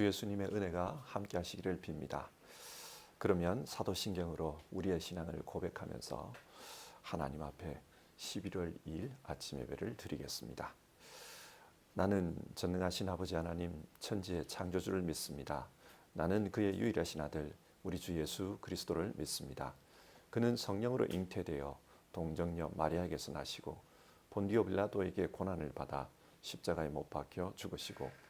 주 예수님의 은혜가 함께 하시기를 빕니다. 그러면 사도신경으로 우리의 신앙을 고백하면서 하나님 앞에 11월 2일 아침 예배를 드리겠습니다. 나는 전능하신 아버지 하나님 천지의 창조주를 믿습니다. 나는 그의 유일하신 아들 우리 주 예수 그리스도를 믿습니다. 그는 성령으로 잉태되어 동정녀 마리아에게서 나시고 본디오 빌라도에게 고난을 받아 십자가에 못 박혀 죽으시고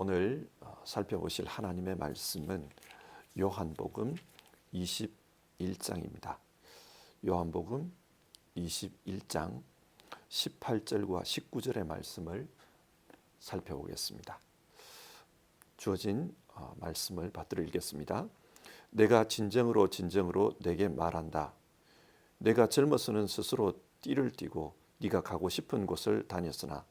오늘 어, 살펴보실 하나님의 말씀은 요한복음 21장입니다. 요한복음 21장 18절과 19절의 말씀을 살펴보겠습니다. 주어진 어, 말씀을 받들어 읽겠습니다. 내가 진정으로 진정으로 내게 말한다. 내가 젊어서는 스스로 띠를 띠고 네가 가고 싶은 곳을 다녔으나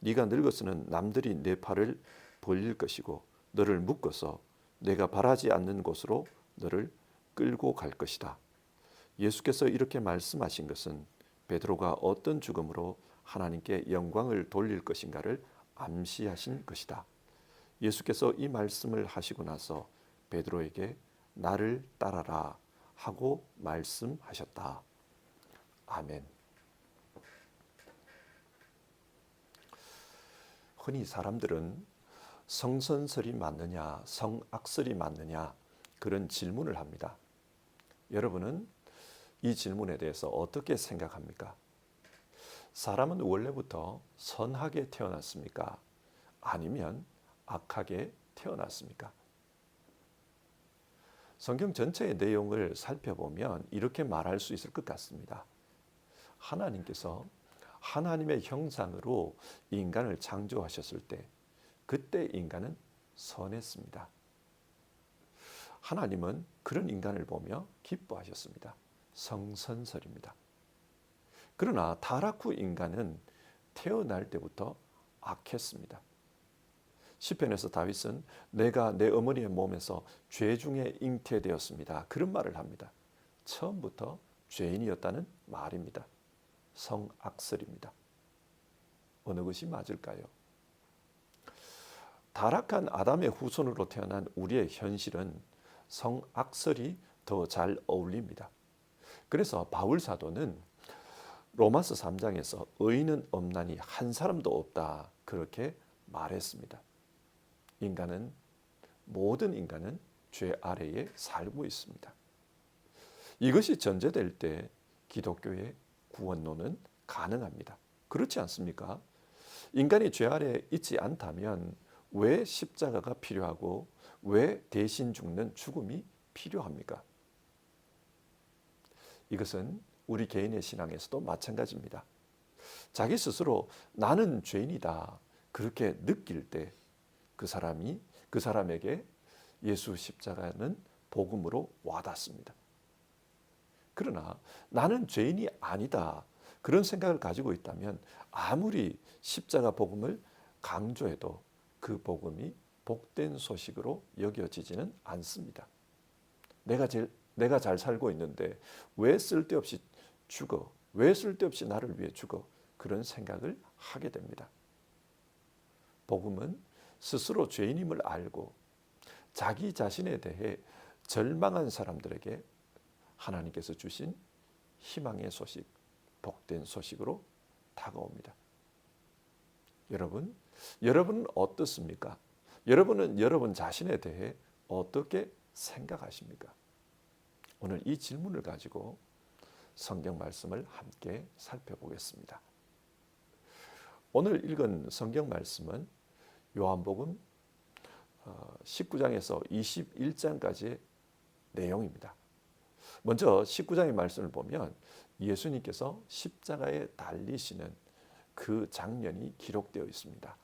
네가 늙어서는 남들이 내 팔을 벌릴 것이고 너를 묶어서 내가 바라지 않는 곳으로 너를 끌고 갈 것이다. 예수께서 이렇게 말씀하신 것은 베드로가 어떤 죽음으로 하나님께 영광을 돌릴 것인가를 암시하신 것이다. 예수께서 이 말씀을 하시고 나서 베드로에게 나를 따라라 하고 말씀하셨다. 아멘. 흔히 사람들은 성선설이 맞느냐, 성악설이 맞느냐 그런 질문을 합니다. 여러분은 이 질문에 대해서 어떻게 생각합니까? 사람은 원래부터 선하게 태어났습니까? 아니면 악하게 태어났습니까? 성경 전체의 내용을 살펴보면 이렇게 말할 수 있을 것 같습니다. 하나님께서 하나님의 형상으로 인간을 창조하셨을 때 그때 인간은 선했습니다. 하나님은 그런 인간을 보며 기뻐하셨습니다. 성선설입니다. 그러나 타락 후 인간은 태어날 때부터 악했습니다. 시편에서 다윗은 내가 내 어머니의 몸에서 죄 중에 잉태되었습니다. 그런 말을 합니다. 처음부터 죄인이었다는 말입니다. 성악설입니다. 어느 것이 맞을까요? 타락한 아담의 후손으로 태어난 우리의 현실은 성악설이 더 잘 어울립니다. 그래서 바울 사도는 로마서 3장에서 의인은 없나니 한 사람도 없다 그렇게 말했습니다. 인간은 모든 인간은 죄 아래에 살고 있습니다. 이것이 전제될 때 기독교의 구원론은 가능합니다. 그렇지 않습니까? 인간이 죄 아래에 있지 않다면 왜 십자가가 필요하고 왜 대신 죽는 죽음이 필요합니까? 이것은 우리 개인의 신앙에서도 마찬가지입니다. 자기 스스로 나는 죄인이다. 그렇게 느낄 때 그 사람이 그 사람에게 예수 십자가는 복음으로 와닿습니다. 그러나 나는 죄인이 아니다. 그런 생각을 가지고 있다면 아무리 십자가 복음을 강조해도 그 복음이 복된 소식으로 여겨지지는 않습니다. 내가 제일 내가 잘 살고 있는데 왜 쓸데없이 죽어? 왜 쓸데없이 나를 위해 죽어? 그런 생각을 하게 됩니다. 복음은 스스로 죄인임을 알고 자기 자신에 대해 절망한 사람들에게 하나님께서 주신 희망의 소식, 복된 소식으로 다가옵니다. 여러분, 여러분은 어떻습니까? 여러분은 여러분 자신에 대해 어떻게 생각하십니까? 오늘 이 질문을 가지고 성경 말씀을 함께 살펴보겠습니다. 오늘 읽은 성경 말씀은 요한복음 19장에서 어, 21장까지의 내용입니다. 먼저 19장의 말씀을 보면 예수님께서 십자가에 달리시는 그 장면이 기록되어 있습니다.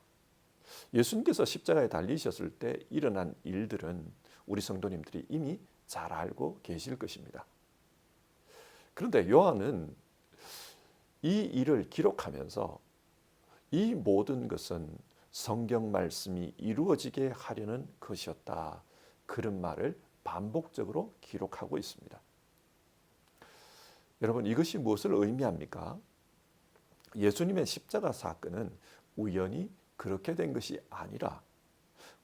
예수님께서 십자가에 달리셨을 때 일어난 일들은 우리 성도님들이 이미 잘 알고 계실 것입니다. 그런데 요한은 이 일을 기록하면서 이 모든 것은 성경 말씀이 이루어지게 하려는 것이었다. 그런 말을 반복적으로 기록하고 있습니다. 여러분 이것이 무엇을 의미합니까? 예수님의 십자가 사건은 우연히 그렇게 된 것이 아니라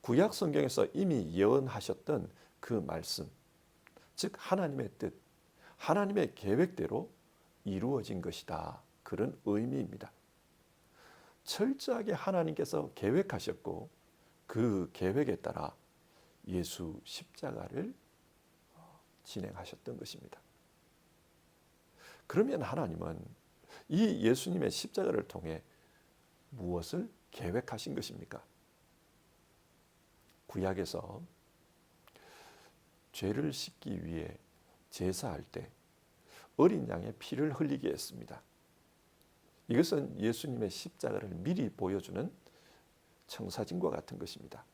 구약 성경에서 이미 예언하셨던 그 말씀, 즉 하나님의 뜻, 하나님의 계획대로 이루어진 것이다. 그런 의미입니다. 철저하게 하나님께서 계획하셨고 그 계획에 따라 예수 십자가를 진행하셨던 것입니다. 그러면 하나님은 이 예수님의 십자가를 통해 무엇을 계획하신 것입니까? 구약에서 죄를 씻기 위해 제사할 때 어린 양의 피를 흘리게 했습니다. 이것은 예수님의 십자가를 미리 보여주는 청사진과 같은 것입니다.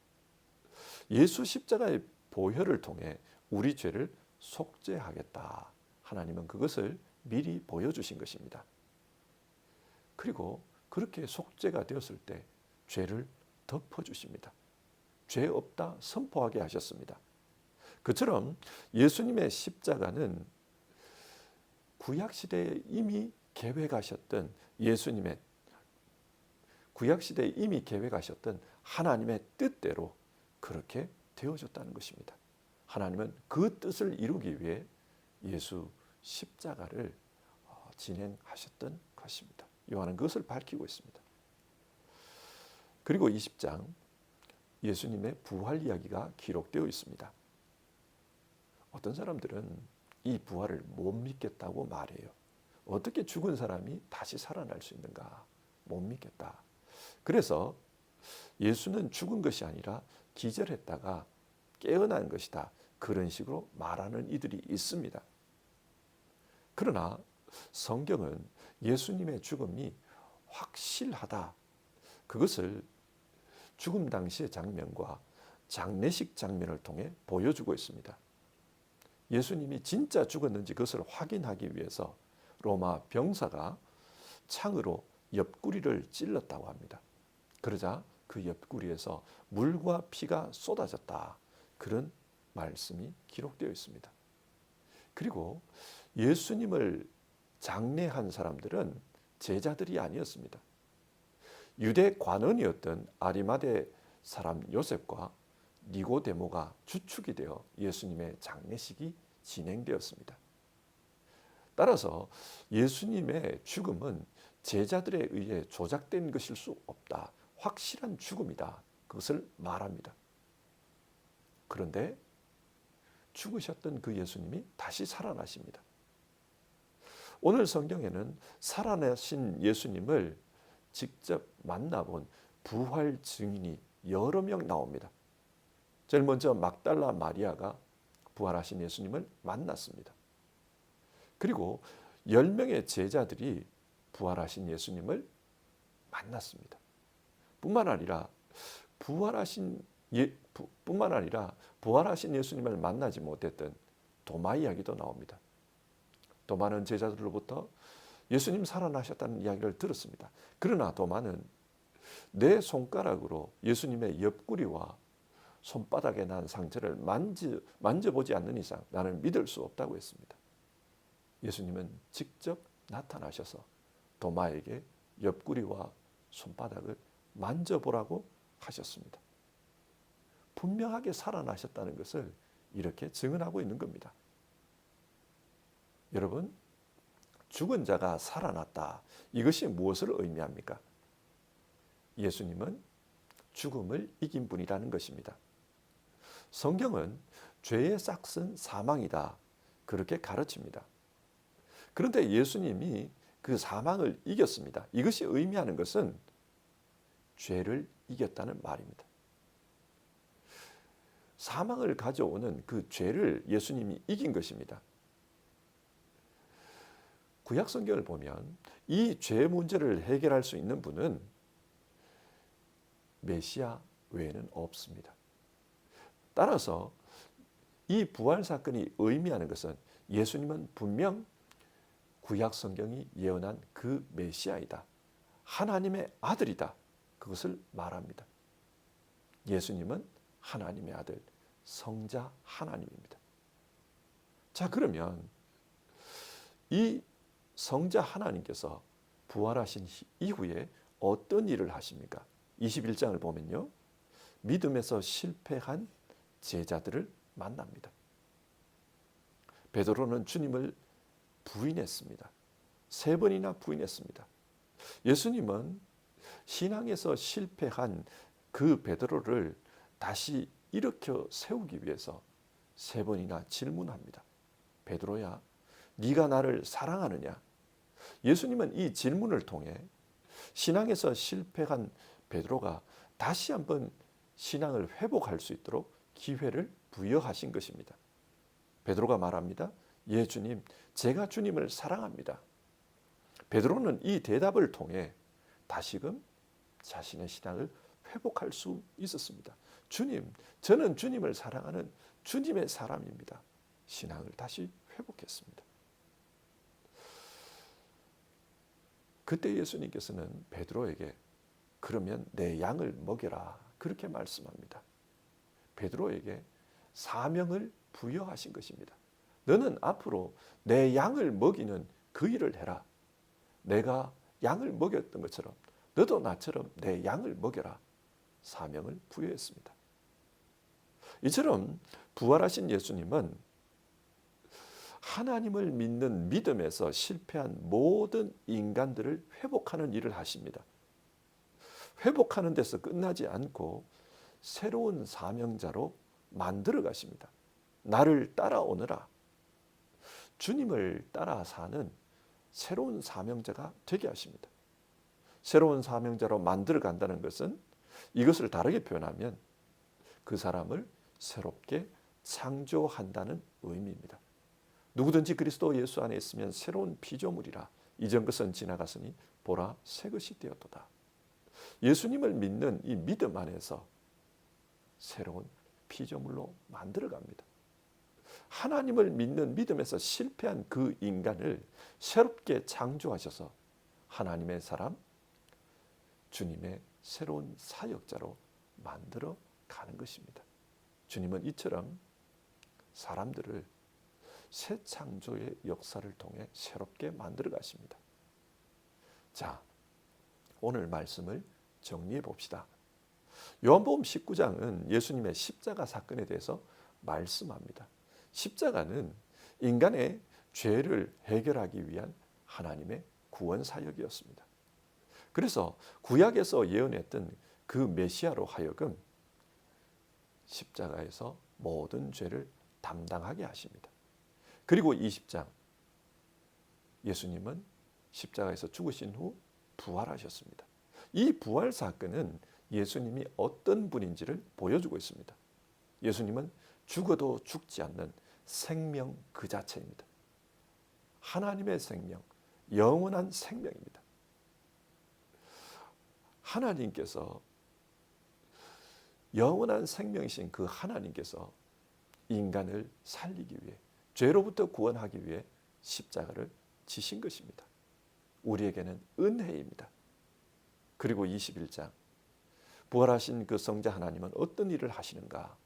예수 십자가의 보혈을 통해 우리 죄를 속죄하겠다. 하나님은 그것을 미리 보여주신 것입니다. 그리고 그렇게 속죄가 되었을 때 죄를 덮어주십니다. 죄 없다 선포하게 하셨습니다. 그처럼 예수님의 십자가는 구약 시대에 이미 계획하셨던 예수님의 구약 시대에 이미 계획하셨던 하나님의 뜻대로 그렇게 되어졌다는 것입니다. 하나님은 그 뜻을 이루기 위해 예수 십자가를 어, 진행하셨던 것입니다. 요한은 그것을 밝히고 있습니다. 그리고 20장 예수님의 부활 이야기가 기록되어 있습니다. 어떤 사람들은 이 부활을 못 믿겠다고 말해요. 어떻게 죽은 사람이 다시 살아날 수 있는가? 못 믿겠다. 그래서 예수는 죽은 것이 아니라 기절했다가 깨어난 것이다. 그런 식으로 말하는 이들이 있습니다. 그러나 성경은 예수님의 죽음이 확실하다. 그것을 죽음 당시의 장면과 장례식 장면을 통해 보여주고 있습니다. 예수님이 진짜 죽었는지 그것을 확인하기 위해서 로마 병사가 창으로 옆구리를 찔렀다고 합니다. 그러자 그 옆구리에서 물과 피가 쏟아졌다. 그런 말씀이 기록되어 있습니다. 그리고 예수님을 장례한 사람들은 제자들이 아니었습니다. 유대 관원이었던 아리마대 사람 요셉과 니고데모가 주축이 되어 예수님의 장례식이 진행되었습니다. 따라서 예수님의 죽음은 제자들에 의해 조작된 것일 수 없다. 확실한 죽음이다. 그것을 말합니다. 그런데 죽으셨던 그 예수님이 다시 살아나십니다. 오늘 성경에는 살아나신 예수님을 직접 만나본 부활 증인이 여러 명 나옵니다. 제일 먼저 막달라 마리아가 부활하신 예수님을 만났습니다. 그리고 10명의 제자들이 부활하신 예수님을 만났습니다. 뿐만 아니라 부활하신 예, 부, 뿐만 아니라 부활하신 예수님을 만나지 못했던 도마 이야기도 나옵니다. 도마는 제자들로부터 예수님 살아나셨다는 이야기를 들었습니다. 그러나 도마는 내 손가락으로 예수님의 옆구리와 손바닥에 난 상처를 만지, 만져보지 않는 이상 나는 믿을 수 없다고 했습니다. 예수님은 직접 나타나셔서 도마에게 옆구리와 손바닥을 만져보라고 하셨습니다. 분명하게 살아나셨다는 것을 이렇게 증언하고 있는 겁니다. 여러분, 죽은 자가 살아났다. 이것이 무엇을 의미합니까? 예수님은 죽음을 이긴 분이라는 것입니다. 성경은 죄의 싹은 사망이다. 그렇게 가르칩니다. 그런데 예수님이 그 사망을 이겼습니다. 이것이 의미하는 것은 죄를 이겼다는 말입니다. 사망을 가져오는 그 죄를 예수님이 이긴 것입니다. 구약 성경을 보면 이 죄 문제를 해결할 수 있는 분은 메시아 외에는 없습니다. 따라서 이 부활 사건이 의미하는 것은 예수님은 분명 구약 성경이 예언한 그 메시아이다. 하나님의 아들이다. 그것을 말합니다. 예수님은 하나님의 아들, 성자 하나님입니다. 자, 그러면 이 성자 하나님께서 부활하신 이후에 어떤 일을 하십니까? 21장을 보면요. 믿음에서 실패한 제자들을 만납니다. 베드로는 주님을 부인했습니다. 세 번이나 부인했습니다. 예수님은 신앙에서 실패한 그 베드로를 다시 일으켜 세우기 위해서 세 번이나 질문합니다. 베드로야, 네가 나를 사랑하느냐? 예수님은 이 질문을 통해 신앙에서 실패한 베드로가 다시 한번 신앙을 회복할 수 있도록 기회를 부여하신 것입니다. 베드로가 말합니다. 예 주님, 제가 주님을 사랑합니다. 베드로는 이 대답을 통해 다시금 자신의 신앙을 회복할 수 있었습니다. 주님, 저는 주님을 사랑하는 주님의 사람입니다. 신앙을 다시 회복했습니다. 그때 예수님께서는 베드로에게 그러면 내 양을 먹여라 그렇게 말씀합니다. 베드로에게 사명을 부여하신 것입니다. 너는 앞으로 내 양을 먹이는 그 일을 해라. 내가 양을 먹였던 것처럼 너도 나처럼 내 양을 먹여라. 사명을 부여했습니다. 이처럼 부활하신 예수님은 하나님을 믿는 믿음에서 실패한 모든 인간들을 회복하는 일을 하십니다. 회복하는 데서 끝나지 않고 새로운 사명자로 만들어 가십니다. 나를 따라오너라. 주님을 따라 사는 새로운 사명자가 되게 하십니다. 새로운 사명자로 만들어 간다는 것은 이것을 다르게 표현하면 그 사람을 새롭게 창조한다는 의미입니다. 누구든지 그리스도 예수 안에 있으면 새로운 피조물이라 이전 것은 지나갔으니 보라 새 것이 되었도다. 예수님을 믿는 이 믿음 안에서 새로운 피조물로 만들어 갑니다. 하나님을 믿는 믿음에서 실패한 그 인간을 새롭게 창조하셔서 하나님의 사람, 주님의 새로운 사역자로 만들어 가는 것입니다. 주님은 이처럼 사람들을 새 창조의 역사를 통해 새롭게 만들어 가십니다. 자, 오늘 말씀을 정리해 봅시다. 요한복음 19장은 예수님의 십자가 사건에 대해서 말씀합니다. 십자가는 인간의 죄를 해결하기 위한 하나님의 구원 사역이었습니다. 그래서 구약에서 예언했던 그 메시아로 하여금 십자가에서 모든 죄를 담당하게 하십니다. 그리고 20장 예수님은 십자가에서 죽으신 후 부활하셨습니다. 이 부활 사건은 예수님이 어떤 분인지를 보여주고 있습니다. 예수님은 죽어도 죽지 않는 생명 그 자체입니다. 하나님의 생명, 영원한 생명입니다. 하나님께서 영원한 생명이신 그 하나님께서 인간을 살리기 위해 죄로부터 구원하기 위해 십자가를 지신 것입니다. 우리에게는 은혜입니다. 그리고 21장 부활하신 그 성자 하나님은 어떤 일을 하시는가?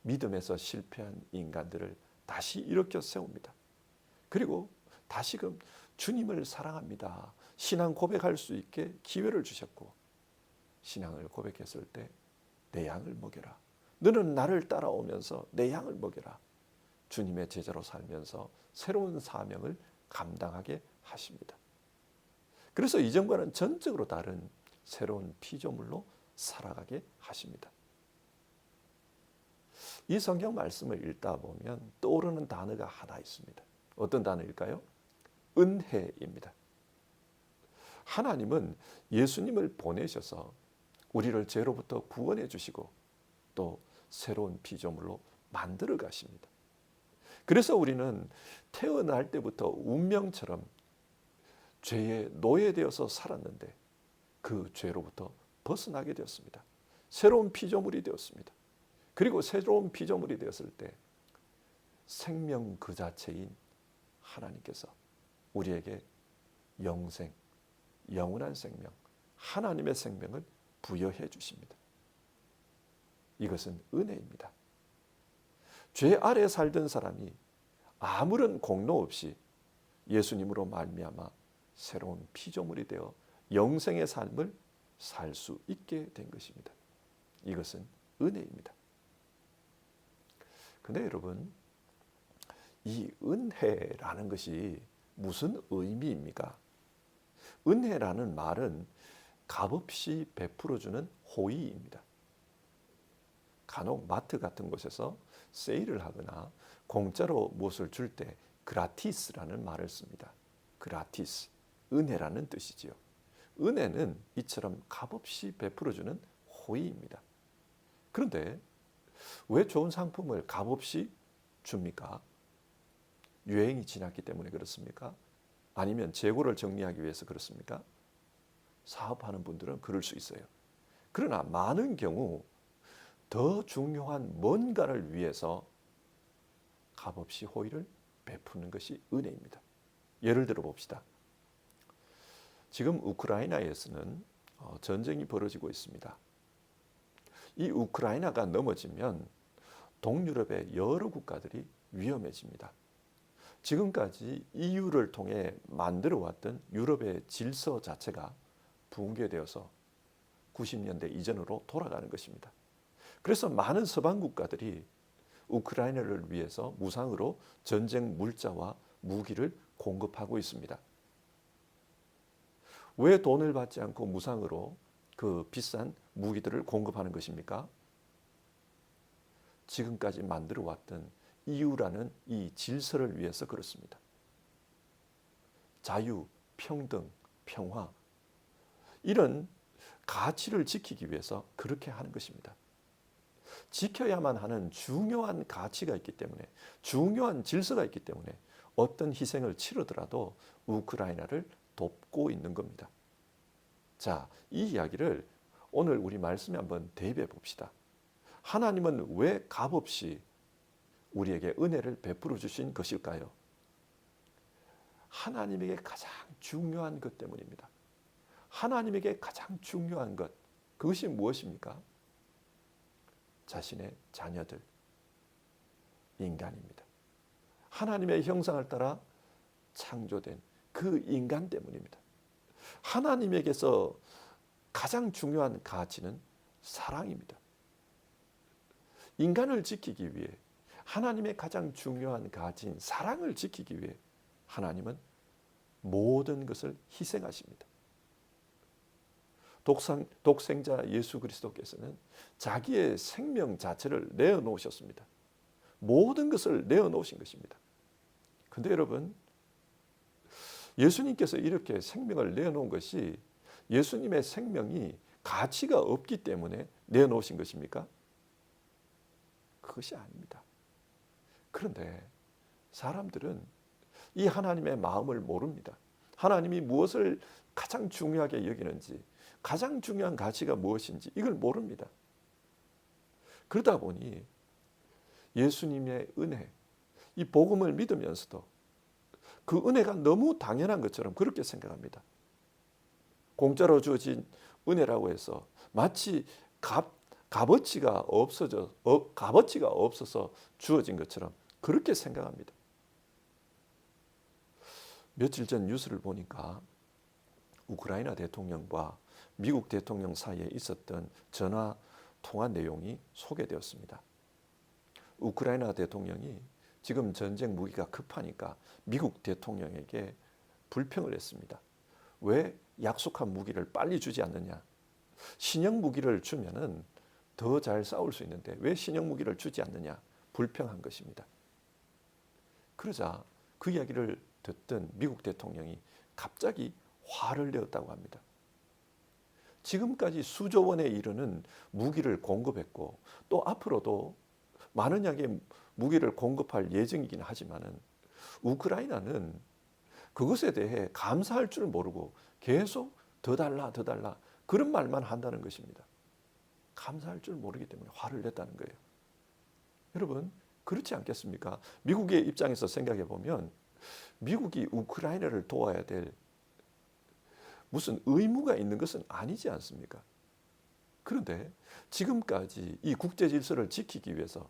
믿음에서 실패한 인간들을 다시 일으켜 세웁니다. 그리고 다시금 주님을 사랑합니다. 신앙 고백할 수 있게 기회를 주셨고 신앙을 고백했을 때 내 양을 먹여라. 너는 나를 따라오면서 내 양을 먹여라. 주님의 제자로 살면서 새로운 사명을 감당하게 하십니다. 그래서 이전과는 전적으로 다른 새로운 피조물로 살아가게 하십니다. 이 성경 말씀을 읽다 보면 떠오르는 단어가 하나 있습니다. 어떤 단어일까요? 은혜입니다. 하나님은 예수님을 보내셔서 우리를 죄로부터 구원해 주시고 또 새로운 피조물로 만들어 가십니다. 그래서 우리는 태어날 때부터 운명처럼 죄에 노예되어서 살았는데 그 죄로부터 벗어나게 되었습니다. 새로운 피조물이 되었습니다. 그리고 새로운 피조물이 되었을 때 생명 그 자체인 하나님께서 우리에게 영생, 영원한 생명, 하나님의 생명을 부여해 주십니다. 이것은 은혜입니다. 죄 아래 살던 사람이 아무런 공로 없이 예수님으로 말미암아 새로운 피조물이 되어 영생의 삶을 살 수 있게 된 것입니다. 이것은 은혜입니다. 근데 여러분, 이 은혜라는 것이 무슨 의미입니까? 은혜라는 말은 값없이 베풀어 주는 호의입니다. 간혹 마트 같은 곳에서 세일을 하거나 공짜로 무엇을 줄 때 그라티스라는 말을 씁니다. 그라티스, 은혜라는 뜻이지요. 은혜는 이처럼 값없이 베풀어주는 호의입니다. 그런데 왜 좋은 상품을 값없이 줍니까? 유행이 지났기 때문에 그렇습니까? 아니면 재고를 정리하기 위해서 그렇습니까? 사업하는 분들은 그럴 수 있어요. 그러나 많은 경우 더 중요한 뭔가를 위해서 값없이 호의를 베푸는 것이 은혜입니다. 예를 들어 봅시다. 지금 우크라이나에서는 어, 전쟁이 벌어지고 있습니다. 이 우크라이나가 넘어지면 동유럽의 여러 국가들이 위험해집니다. 지금까지 EU를 통해 만들어 왔던 유럽의 질서 자체가 붕괴되어서 90년대 이전으로 돌아가는 것입니다. 그래서 많은 서방 국가들이 우크라이나를 위해서 무상으로 전쟁 물자와 무기를 공급하고 있습니다. 왜 돈을 받지 않고 무상으로 그 비싼 무기들을 공급하는 것입니까? 지금까지 만들어 왔던 이유라는 이 질서를 위해서 그렇습니다. 자유, 평등, 평화 이런 가치를 지키기 위해서 그렇게 하는 것입니다. 지켜야만 하는 중요한 가치가 있기 때문에 중요한 질서가 있기 때문에 어떤 희생을 치르더라도 우크라이나를 돕고 있는 겁니다. 자, 이 이야기를 오늘 우리 말씀에 한번 대입해 봅시다. 하나님은 왜 값없이 우리에게 은혜를 베풀어 주신 것일까요? 하나님에게 가장 중요한 것 때문입니다. 하나님에게 가장 중요한 것, 그것이 무엇입니까? 자신의 자녀들, 인간입니다. 하나님의 형상을 따라 창조된 그 인간 때문입니다. 하나님에게서 가장 중요한 가치는 사랑입니다. 인간을 지키기 위해 하나님의 가장 중요한 가치인 사랑을 지키기 위해 하나님은 모든 것을 희생하십니다. 독상, 독생자 예수 그리스도께서는 자기의 생명 자체를 내어놓으셨습니다. 모든 것을 내어놓으신 것입니다. 근데 여러분, 예수님께서 이렇게 생명을 내어놓은 것이 예수님의 생명이 가치가 없기 때문에 내어놓으신 것입니까? 그것이 아닙니다. 그런데 사람들은 이 하나님의 마음을 모릅니다. 하나님이 무엇을 가장 중요하게 여기는지, 가장 중요한 가치가 무엇인지 이걸 모릅니다. 그러다 보니 예수님의 은혜, 이 복음을 믿으면서도 그 은혜가 너무 당연한 것처럼 그렇게 생각합니다. 공짜로 주어진 은혜라고 해서 마치 값 값어치가 없어져 어, 값어치가 없어서 주어진 것처럼 그렇게 생각합니다. 며칠 전 뉴스를 보니까 우크라이나 대통령과 미국 대통령 사이에 있었던 전화 통화 내용이 소개되었습니다. 우크라이나 대통령이 지금 전쟁 무기가 급하니까 미국 대통령에게 불평을 했습니다. 왜 약속한 무기를 빨리 주지 않느냐? 신형 무기를 주면은 더 잘 싸울 수 있는데 왜 신형 무기를 주지 않느냐? 불평한 것입니다. 그러자 그 이야기를 듣던 미국 대통령이 갑자기 화를 내었다고 합니다. 지금까지 수조 원에 이르는 무기를 공급했고 또 앞으로도 많은 양의 무기를 공급할 예정이긴 하지만은 우크라이나는 그것에 대해 감사할 줄 모르고 계속 더 달라 더 달라 그런 말만 한다는 것입니다. 감사할 줄 모르기 때문에 화를 냈다는 거예요. 여러분 그렇지 않겠습니까? 미국의 입장에서 생각해 보면 미국이 우크라이나를 도와야 될 무슨 의무가 있는 것은 아니지 않습니까? 그런데 지금까지 이 국제 질서를 지키기 위해서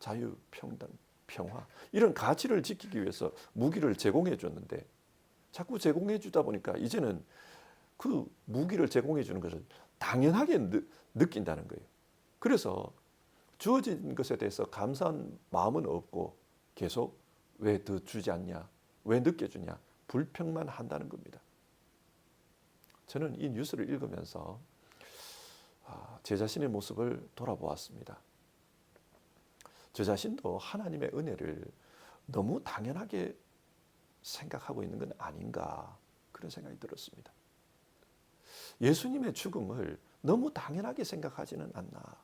자유, 평등, 평화 이런 가치를 지키기 위해서 무기를 제공해 줬는데 자꾸 제공해 주다 보니까 이제는 그 무기를 제공해 주는 것을 당연하게 느, 느낀다는 거예요. 그래서 주어진 것에 대해서 감사한 마음은 없고 계속 왜 더 주지 않냐, 왜 늦게 주냐, 불평만 한다는 겁니다. 저는 이 뉴스를 읽으면서 아, 제 자신의 모습을 돌아보았습니다. 저 자신도 하나님의 은혜를 너무 당연하게 생각하고 있는 건 아닌가 그런 생각이 들었습니다. 예수님의 죽음을 너무 당연하게 생각하지는 않나.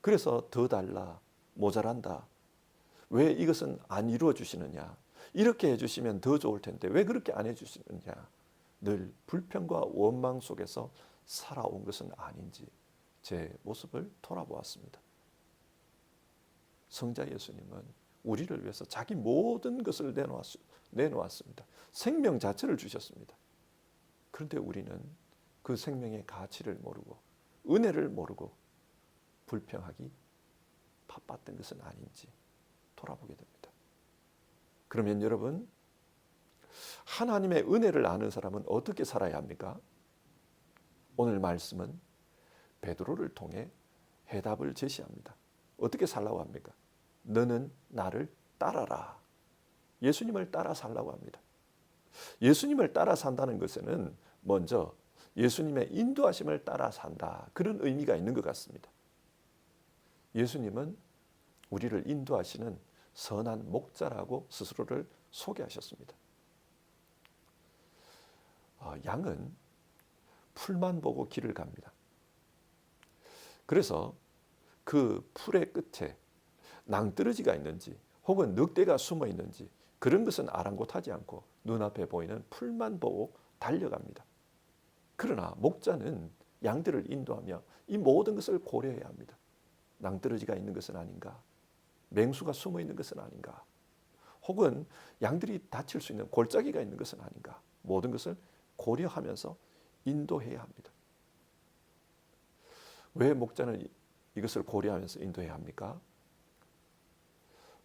그래서 더 달라, 모자란다. 왜 이것은 안 이루어 주시느냐? 이렇게 해 주시면 더 좋을 텐데 왜 그렇게 안 해 주시느냐? 늘 불평과 원망 속에서 살아온 것은 아닌지 제 모습을 돌아보았습니다. 성자 예수님은 우리를 위해서 자기 모든 것을 내놓았, 습니다 생명 자체를 주셨습니다. 그런데 우리는 그 생명의 가치를 모르고 은혜를 모르고 불평하기 바빴던 것은 아닌지 돌아보게 됩니다. 그러면 여러분 하나님의 은혜를 아는 사람은 어떻게 살아야 합니까? 오늘 말씀은 베드로를 통해 해답을 제시합니다. 어떻게 살라고 합니까? 너는 나를 따라라. 예수님을 따라 살라고 합니다. 예수님을 따라 산다는 것에는 먼저 예수님의 인도하심을 따라 산다. 그런 의미가 있는 것 같습니다. 예수님은 우리를 인도하시는 선한 목자라고 스스로를 소개하셨습니다. 어, 양은 풀만 보고 길을 갑니다. 그래서 그 풀의 끝에 낭떠러지가 있는지 혹은 늑대가 숨어 있는지 그런 것은 아랑곳하지 않고 눈앞에 보이는 풀만 보고 달려갑니다. 그러나 목자는 양들을 인도하며 이 모든 것을 고려해야 합니다. 낭떠러지가 있는 것은 아닌가? 맹수가 숨어 있는 것은 아닌가? 혹은 양들이 다칠 수 있는 골짜기가 있는 것은 아닌가? 모든 것을 고려하면서 인도해야 합니다. 왜 목자는 이것을 고려하면서 인도해야 합니까?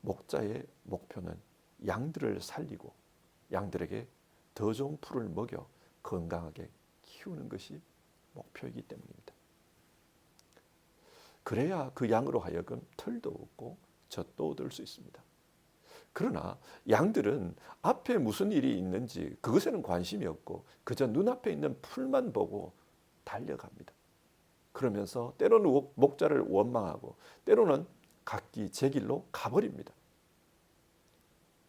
목자의 목표는 양들을 살리고 양들에게 더 좋은 풀을 먹여 건강하게 키우는 것이 목표이기 때문입니다. 그래야 그 양으로 하여금 털도 없고 젖도 얻을 수 있습니다. 그러나 양들은 앞에 무슨 일이 있는지 그것에는 관심이 없고 그저 눈앞에 있는 풀만 보고 달려갑니다. 그러면서 때로는 목자를 원망하고 때로는 각기 제 길로 가버립니다.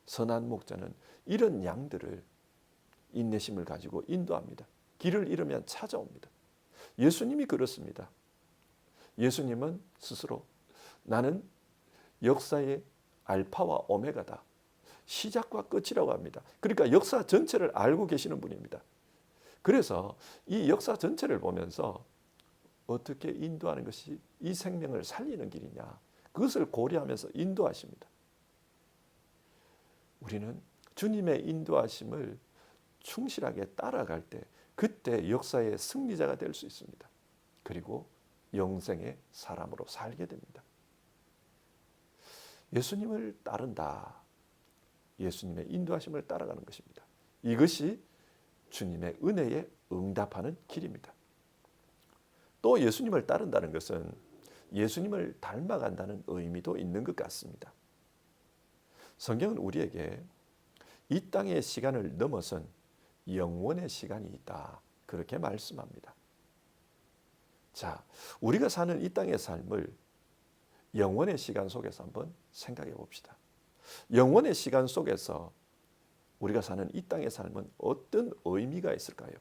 선한 목자는 이런 양들을 인내심을 가지고 인도합니다. 길을 잃으면 찾아옵니다. 예수님이 그렇습니다. 예수님은 스스로 나는 역사의 알파와 오메가다. 시작과 끝이라고 합니다. 그러니까 역사 전체를 알고 계시는 분입니다. 그래서 이 역사 전체를 보면서 어떻게 인도하는 것이 이 생명을 살리는 길이냐. 그것을 고려하면서 인도하십니다. 우리는 주님의 인도하심을 충실하게 따라갈 때 그때 역사의 승리자가 될 수 있습니다. 그리고 영생의 사람으로 살게 됩니다. 예수님을 따른다. 예수님의 인도하심을 따라가는 것입니다. 이것이 주님의 은혜에 응답하는 길입니다. 또 예수님을 따른다는 것은 예수님을 닮아간다는 의미도 있는 것 같습니다. 성경은 우리에게 이 땅의 시간을 넘어선 영원의 시간이 있다. 그렇게 말씀합니다. 자, 우리가 사는 이 땅의 삶을 영원의 시간 속에서 한번 생각해 봅시다. 영원의 시간 속에서 우리가 사는 이 땅의 삶은 어떤 의미가 있을까요?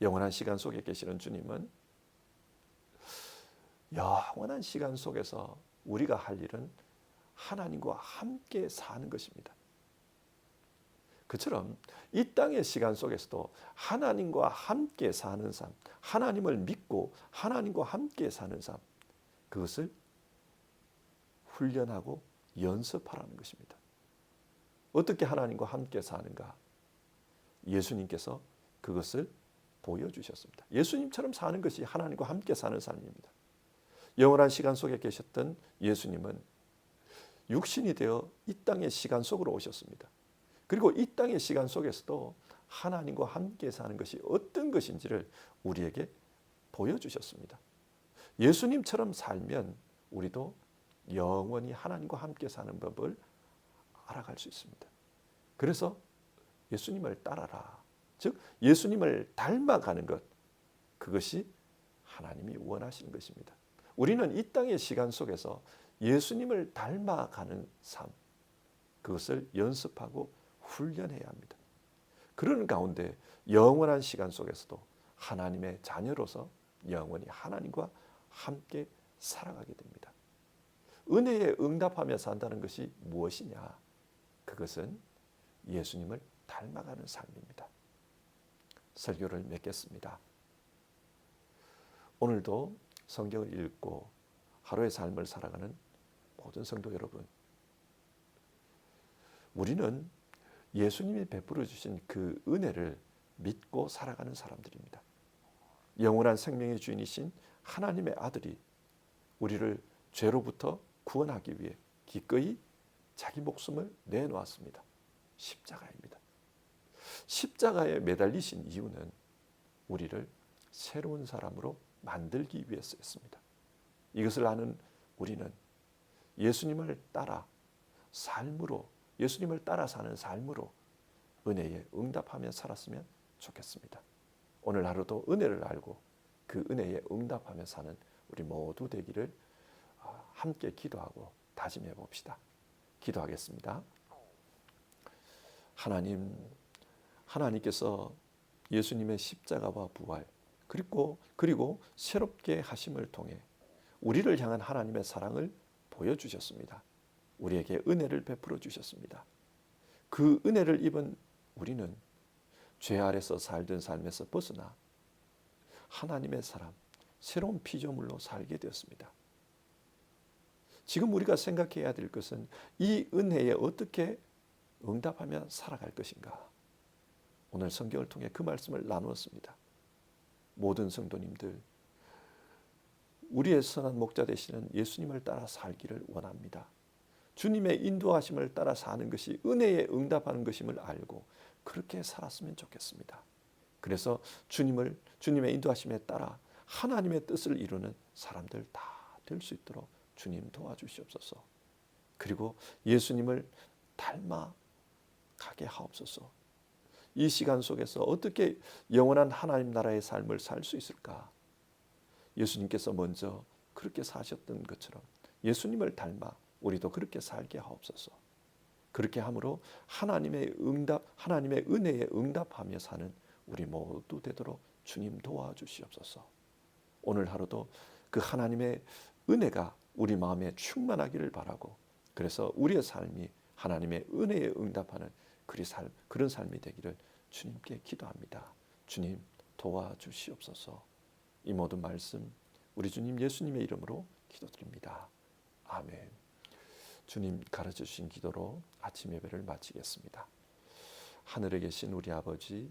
영원한 시간 속에 계시는 주님은 영원한 시간 속에서 우리가 할 일은 하나님과 함께 사는 것입니다. 그처럼 이 땅의 시간 속에서도 하나님과 함께 사는 삶, 하나님을 믿고 하나님과 함께 사는 삶, 그것을 훈련하고 연습하라는 것입니다. 어떻게 하나님과 함께 사는가? 예수님께서 그것을 보여주셨습니다. 예수님처럼 사는 것이 하나님과 함께 사는 삶입니다. 영원한 시간 속에 계셨던 예수님은 육신이 되어 이 땅의 시간 속으로 오셨습니다. 그리고 이 땅의 시간 속에서도 하나님과 함께 사는 것이 어떤 것인지를 우리에게 보여주셨습니다. 예수님처럼 살면 우리도 영원히 하나님과 함께 사는 법을 알아갈 수 있습니다. 그래서 예수님을 따라라. 즉 예수님을 닮아가는 것 그것이 하나님이 원하시는 것입니다. 우리는 이 땅의 시간 속에서 예수님을 닮아가는 삶 그것을 연습하고 훈련해야 합니다. 그런 가운데 영원한 시간 속에서도 하나님의 자녀로서 영원히 하나님과 함께 살아가게 됩니다. 은혜에 응답하며 산다는 것이 무엇이냐? 그것은 예수님을 닮아가는 삶입니다. 설교를 맺겠습니다. 오늘도 성경을 읽고 하루의 삶을 살아가는 모든 성도 여러분, 우리는 예수님이 베풀어 주신 그 은혜를 믿고 살아가는 사람들입니다. 영원한 생명의 주인이신 하나님의 아들이 우리를 죄로부터 구원하기 위해 기꺼이 자기 목숨을 내놓았습니다. 십자가입니다. 십자가에 매달리신 이유는 우리를 새로운 사람으로 만들기 위해서였습니다. 이것을 아는 우리는 예수님을 따라 삶으로 예수님을 따라 사는 삶으로 은혜에 응답하며 살았으면 좋겠습니다. 오늘 하루도 은혜를 알고 그 은혜에 응답하며 사는 우리 모두 되기를 아, 함께 기도하고 다짐해 봅시다. 기도하겠습니다. 하나님, 하나님께서 예수님의 십자가와 부활 그리고 그리고 새롭게 하심을 통해 우리를 향한 하나님의 사랑을 보여 주셨습니다. 우리에게 은혜를 베풀어 주셨습니다. 그 은혜를 입은 우리는 죄 아래서 살던 삶에서 벗어나 하나님의 사람, 새로운 피조물로 살게 되었습니다. 지금 우리가 생각해야 될 것은 이 은혜에 어떻게 응답하며 살아갈 것인가. 오늘 성경을 통해 그 말씀을 나누었습니다. 모든 성도님들, 우리의 선한 목자 되시는 예수님을 따라 살기를 원합니다. 주님의 인도하심을 따라 사는 것이 은혜에 응답하는 것임을 알고 그렇게 살았으면 좋겠습니다. 그래서 주님을 주님의 인도하심에 따라 하나님의 뜻을 이루는 사람들 다 될 수 있도록 주님 도와주시옵소서. 그리고 예수님을 닮아 가게 하옵소서. 이 시간 속에서 어떻게 영원한 하나님 나라의 삶을 살 수 있을까? 예수님께서 먼저 그렇게 사셨던 것처럼 예수님을 닮아 우리도 그렇게 살게 하옵소서. 그렇게 함으로 하나님의 응답, 하나님의 은혜에 응답하며 사는 우리 모두 되도록 주님 도와주시옵소서. 오늘 하루도 그 하나님의 은혜가 우리 마음에 충만하기를 바라고 그래서 우리의 삶이 하나님의 은혜에 응답하는 그런 삶이 되기를 주님께 기도합니다. 주님 도와주시옵소서. 이 모든 말씀 우리 주님 예수님의 이름으로 기도드립니다. 아멘. 주님 가르쳐 주신 기도로 아침 예배를 마치겠습니다. 하늘에 계신 우리 아버지,